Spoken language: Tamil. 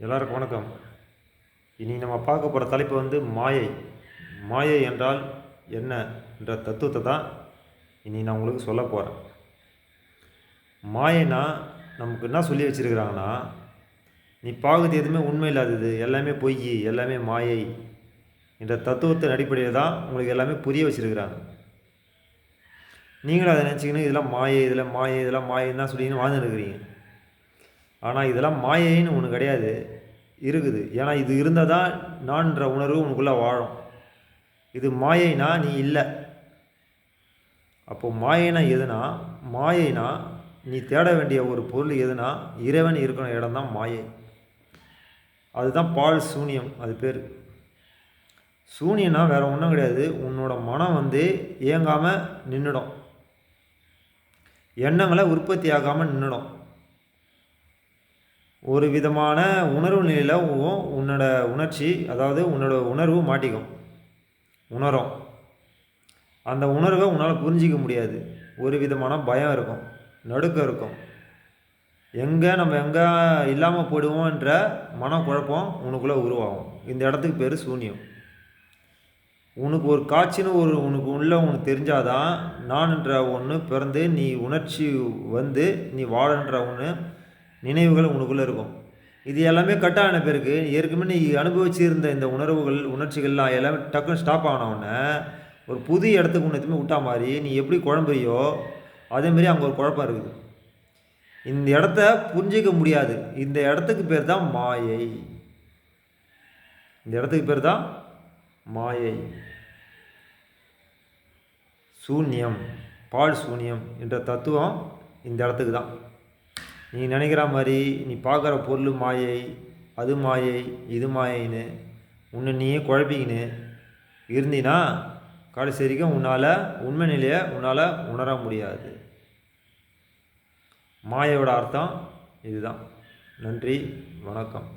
எல்லாருக்கும் வணக்கம். இனி நம்ம பார்க்க போகிற தலைப்பு வந்து மாயை. மாயை என்றால் என்ன என்ற தத்துவத்தை தான் இனி நான் உங்களுக்கு சொல்ல போகிறேன் மாயைனா நமக்கு என்ன சொல்லி வச்சுருக்கிறாங்கன்னா நீ பார்க்குறது எதுவுமே உண்மை இல்லாதது எல்லாமே பொய் எல்லாமே மாயை என்ற தத்துவத்தின் அடிப்படையில் தான் உங்களுக்கு எல்லாமே புரிய வச்சுருக்கிறாங்க. நீங்களும் அதை நினச்சிக்கின்னு இதெல்லாம் மாயை இதெல்லாம் மாயை இதெல்லாம் மாயைன்னு தான் சொல்லின்னு வாழ்ந்துருக்கிறீங்க இருக்கிறீங்க. ஆனால் இதெல்லாம் மாயைன்னு ஒன்று கிடையாது. இருக்குது. ஏன்னா இது இருந்தால் தான் நான்ன்ற உணர்வு உனக்குள்ளே வாழும். இது மாயைனா நீ இல்லை. அப்போது மாயைனா எதுனா? மாயைனா நீ தேட வேண்டிய ஒரு பொருள் எதுனா? இறைவன் இருக்கிற இடம் தான் மாயை. அதுதான் பால் சூனியம் அது பேர். சூனியம்னா வேறு ஒன்றும் கிடையாது. உன்னோட மனம் வந்து இயங்காமல் நின்றுடும் எண்ணங்களை உற்பத்தி ஆகாமல் நின்றுடும் ஒரு விதமான உணர்வு நிலையில் உன்னோட உணர்ச்சி அதாவது உன்னோட உணர்வு மாட்டிக்கும். உணரும். அந்த உணர்வை உன்னால் புரிஞ்சிக்க முடியாது. ஒரு விதமான பயம் இருக்கும். நடுக்கம் இருக்கும். எங்கே நம்ம எங்கே இல்லாமல் போயிடுவோன்ற மனக்குழப்பம் உனக்குள்ளே உருவாகும். இந்த இடத்துக்கு பேர் சூன்யம். உனக்கு ஒரு காட்சின்னு ஒரு உனக்கு உள்ள உனக்கு தெரிஞ்சாதான் நான்ன்ற ஒன்று பிறந்து நீ உணர்ச்சி வந்து நீ வாழன்ற ஒன்று நினைவுகள் உனக்குள்ளே இருக்கும். இது எல்லாமே கட் ஆன பிறகு ஏற்கனவே நீ அனுபவிச்சிருந்த இந்த உணர்வுகள் உணர்ச்சிகள்லாம் எல்லாமே டக்குன்னு ஸ்டாப் ஆன உடனே ஒரு புது இடத்துக்கு உன்னை எதுவுமே விட்டா மாதிரி நீ எப்படி குழம்புறியோ அதேமாரி அங்கே ஒரு குழப்பம் இருக்குது. இந்த இடத்த புரிஞ்சிக்க முடியாது. இந்த இடத்துக்கு பேர் தான் மாயை. இந்த இடத்துக்கு பேர் தான் மாயை. சூன்யம் பால் சூன்யம் என்ற தத்துவம் இந்த இடத்துக்கு தான். நீ நினைக்கிற மாதிரி நீ பார்க்குற பொருள் மாயை அது மாயை இது மாயைன்னு உன்னை நீயே குழப்பிக்கின்னு இருந்தீன்னா கடைசி வரைக்கும் உன்னால் உண்மை நிலையை உன்னால் உணர முடியாது. மாயோட அர்த்தம் இதுதான். நன்றி வணக்கம்.